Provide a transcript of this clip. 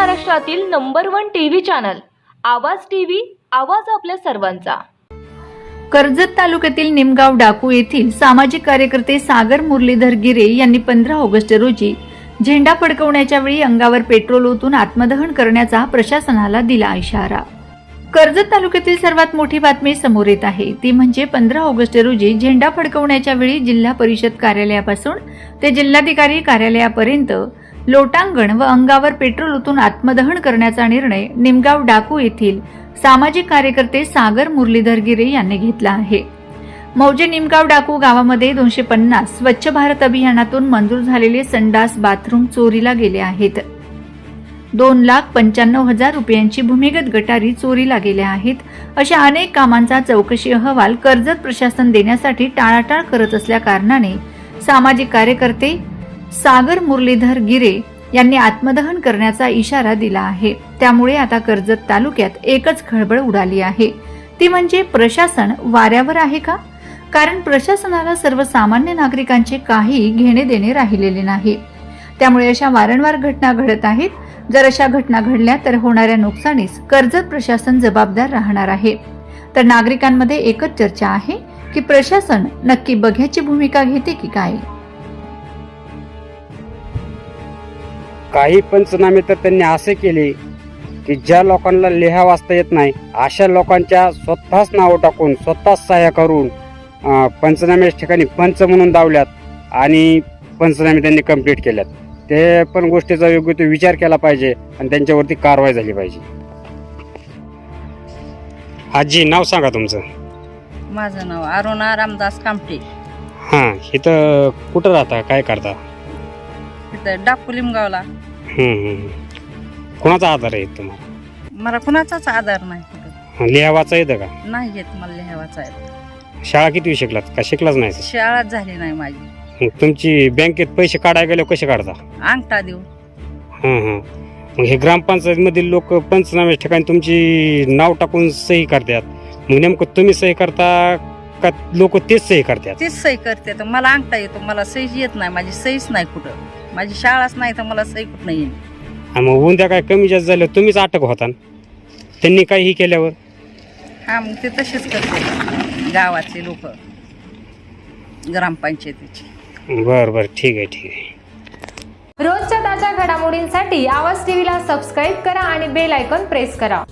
महाराष्ट्रातील number one TV channel Awaaz TV आवाज आपल्या सर्वांचा. कर्जत तालुक्यातील निमगाव डाकू येथील सामाजिक कार्यकर्ते सागर मुरलीधर गिरे यांनी पंधरा ऑगस्ट रोजी झेंडा फडकवण्याच्या वेळी अंगावर पेट्रोल ओतून आत्मदहन करण्याचा प्रशासनाला दिला इशारा. कर्जत तालुक्यातील सर्वात मोठी बातमी समोर येत आहे. ती म्हणजे पंधरा ऑगस्ट रोजी झेंडा फडकवण्याच्या वेळी जिल्हा परिषद कार्यालयापासून ते जिल्हाधिकारी कार्यालयापर्यंत लोटांगण व अंगावर पेट्रोल ओतून आत्मदहन करण्याचा निर्णय निमगाव डाकू येथील सामाजिक कार्यकर्ते सागर मुरलीधर गिरे यांनी घेतला आहे. मौजे निमगाव डाकू गावामध्ये दोनशे पन्नास स्वच्छ भारत अभियानातून मंजूर झालेले संडास बाथरूम चोरीला गेले आहेत. दोन लाख पंच्याण्णव हजार रुपयांची भूमिगत गटारी चोरीला गेल्या आहेत. अशा अनेक कामांचा चौकशी अहवाल कर्जत प्रशासन देण्यासाठी टाळाटाळ करत असल्या कारणाने सामाजिक कार्यकर्ते सागर मुरलीधर गिरे यांनी आत्मदहन करण्याचा इशारा दिला आहे. त्यामुळे आता कर्जत तालुक्यात एकच खळबळ उडाली आहे. ती म्हणजे प्रशासन वाऱ्यावर आहे का? कारण प्रशासनाला सर्वसामान्य नागरिकांचे काही घेणे देणे राहिलेले नाही. त्यामुळे अशा वारंवार घटना घडत आहेत. जर अशा घटना घडल्या तर होणाऱ्या नुकसानीस कर्जत प्रशासन जबाबदार राहणार आहे. तर नागरिकांमध्ये एकच चर्चा आहे की प्रशासन नक्की बघ्याची भूमिका घेते की काय? काही पंचनामे तर त्यांनी असे केले की ज्या लोकांना लिहा वाचता येत नाही अशा लोकांच्या स्वतःच नावं टाकून स्वतःच सहाय्य करून अं, पंचनाम्याच्या ठिकाणी पंच म्हणून दावल्यात आणि पंचनामे त्यांनी कंप्लीट केल्यात. ते पण गोष्टीचा योग्य तो विचार केला पाहिजे आणि त्यांच्यावरती कारवाई झाली पाहिजे. आजी नाव सांगा तुमचं. माझं नाव अरुणा रामदास कामटे. हां इथं कुठं राहता? काय करता? तिथं डाकू लिमगावला. कोणाचा आधार आहे तुम्हाला? मला कुणाचाच आधार नाही कुठं. लिहा वाचा येतं का? नाही येत मला लिहावाचा आहे शाळा किती शिकलात? का शिकलाच नाही? शाळाच झाली नाही माझी. मग तुमची बँकेत पैसे काढायला गेले कसे काढता? अंगठा देऊ हां हां मग हे ग्रामपंचायतमधील लोक पंचनामे ठिकाणी तुमची नाव टाकून सही करतात. मग नेमकं तुम्ही सही करता का लोक तेच सही करतात? तीच सही करते तर मला अंगठा येतो मला सही येत नाही माझी सहीच नाही कुठं. माझी शाळाच नाही तर मला सही कुठं येईल आणि मग उद्या काय कमी जास्त झालं तुम्हीच अटक होता त्यांनी काही केल्यावर? हा मग ते तसेच करते गावातले लोक ग्रामपंचायतीचे. बरं बरं. ठीक आहे ठीक आहे. रोजच्या ताज्या घडामोडींसाठी आवाज टीव्हीला सबस्क्राईब करा आणि बेल आयकॉन प्रेस करा.